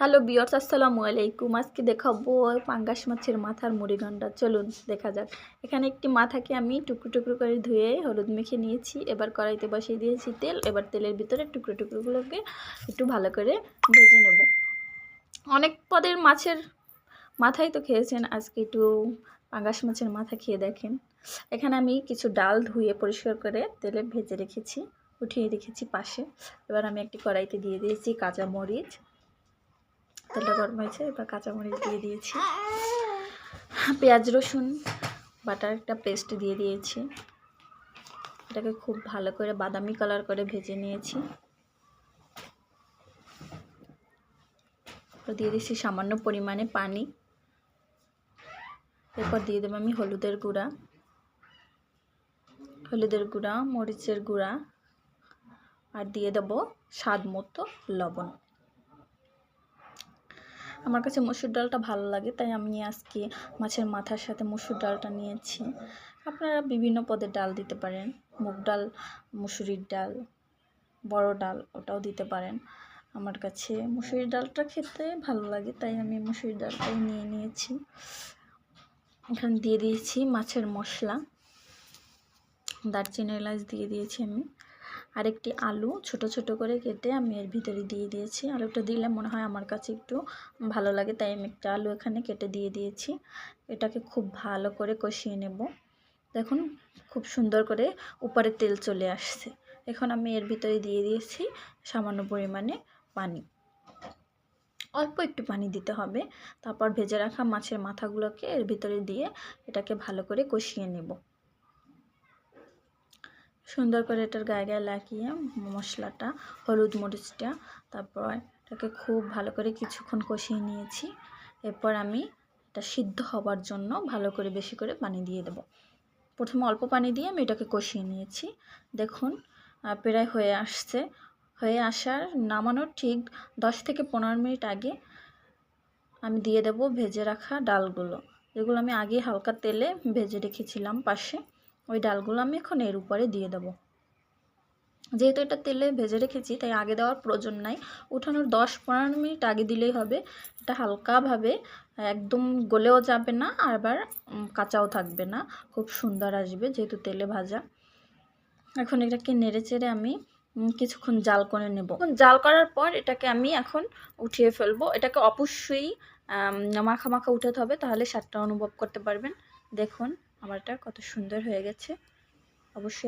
Hello বিয়র্স আসসালামু আলাইকুম। আজকে দেখাবো পাঙ্গাস মাছের মাথার মুড়িঘণ্টা। চলুন, দেখা যাক। এখানে একটি মাথাকে আমি টুকরো টুকরো করে ধুয়ে হলুদ মেখে নিয়েছি। এবার কড়াইতে বসিয়ে দিয়েছি তেল। এবার তেলের ভিতরে টুকরো টুকরোগুলোকে একটু ভালো করে ভেজে নেব। অনেক পদের মাছের মাথাই তো খেয়েছেন। আজকে একটু পাঙ্গাস মাছের মাথা খেয়ে দেখেন। এখানে আমি কিছু ডাল ধুয়ে পরিষ্কার করে তেলে ভেজে রেখেছি, উঠিয়ে রেখেছি পাশে। এবার আমি একটি কড়াইতে দিয়ে দিয়েছি কাঁচা মরিচ। তেলটা গরম হয়েছে, এবার কাঁচামরিচ দিয়ে দিয়েছি। পেঁয়াজ, রসুন, বাটার একটা পেস্ট দিয়ে দিয়েছি। এটাকে খুব ভালো করে বাদামি কালার করে ভেজে নিয়েছি। দিয়ে দিয়েছি সামান্য পরিমাণে পানি। এরপর দিয়ে দেবো আমি হলুদের গুঁড়া। হলুদের গুঁড়া, মরিচের গুঁড়া। আর দিয়ে দেবো স্বাদ মতো লবণ। আমার কাছে মসুর ডালটা ভালো লাগে, তাই আমি আজকে মাছের মাথার সাথে মসুর ডালটা নিয়েছি। আপনারা বিভিন্ন পদের ডাল দিতে পারেন, মুগ ডাল, মুসুরির ডাল, বড় ডাল ওটাও দিতে পারেন। আমার কাছে মুসুরির ডালটা খেতে ভালো লাগে, তাই আমি মুসুরির ডালটাই নিয়ে নিয়েছি। এখানে দিয়ে দিয়েছি মাছের মশলা দারচিনি এলাচ দিয়ে দিয়েছি আমি। আরেকটি আলু ছোট ছোট করে কেটে আমি এর ভিতরে দিয়ে দিয়েছি। আলুটা দিলে মনে হয় আমার কাছে একটু ভালো লাগে, তাই আমি একটা আলু এখানে কেটে দিয়ে দিয়েছি। এটাকে খুব ভালো করে কষিয়ে নেব। দেখুন, খুব সুন্দর করে উপরে তেল চলে আসছে। এখন আমি এর ভিতরে দিয়ে দিয়েছি সামান্য পরিমাণে পানি। অল্প একটু পানি দিতে হবে। তারপর ভেজে রাখা মাছের মাথাগুলোকে এর ভিতরে দিয়ে এটাকে ভালো করে কষিয়ে নেব। সুন্দর করে এটার গায়ে গায়ে লাগিয়ে মশলাটা, হলুদ মরিচটা, তারপর এটাকে খুব ভালো করে কিছুক্ষণ কষিয়ে নিয়েছি। এরপর আমি এটা সিদ্ধ হবার জন্য ভালো করে বেশি করে পানি দিয়ে দেব। প্রথমে অল্প পানি দিয়ে আমি এটাকে কষিয়ে নিয়েছি। দেখুন প্রায় হয়ে আসছে। হয়ে আসার নামানোর ঠিক দশ থেকে পনেরো মিনিট আগে আমি দিয়ে দেব ভেজে রাখা ডালগুলো। যেগুলো আমি আগে হালকা তেলে ভেজে রেখেছিলাম পাশে। ওই ডালগুলো আমি এখন এর উপরে দিয়ে দেবো। যেহেতু এটা তেলে ভেজে রেখেছি, তাই আগে দেওয়ার প্রয়োজন নাই। উঠানোর দশ পনেরো মিনিট আগে দিলেই হবে। এটা হালকাভাবে একদম গলেও যাবে না, আবার কাঁচাও থাকবে না। খুব সুন্দর আসবে যেহেতু তেলে ভাজা। এখন এটাকে নেড়ে চেড়ে আমি কিছুক্ষণ জাল করে নেব। জাল করার পর এটাকে আমি এখন উঠিয়ে ফেলব। এটাকে অবশ্যই মাখা মাখা উঠাতে হবে, তাহলে স্বাদটা অনুভব করতে পারবেন। দেখুন। আমারটা কত সুন্দর হয়ে গেছে। অবশ্যই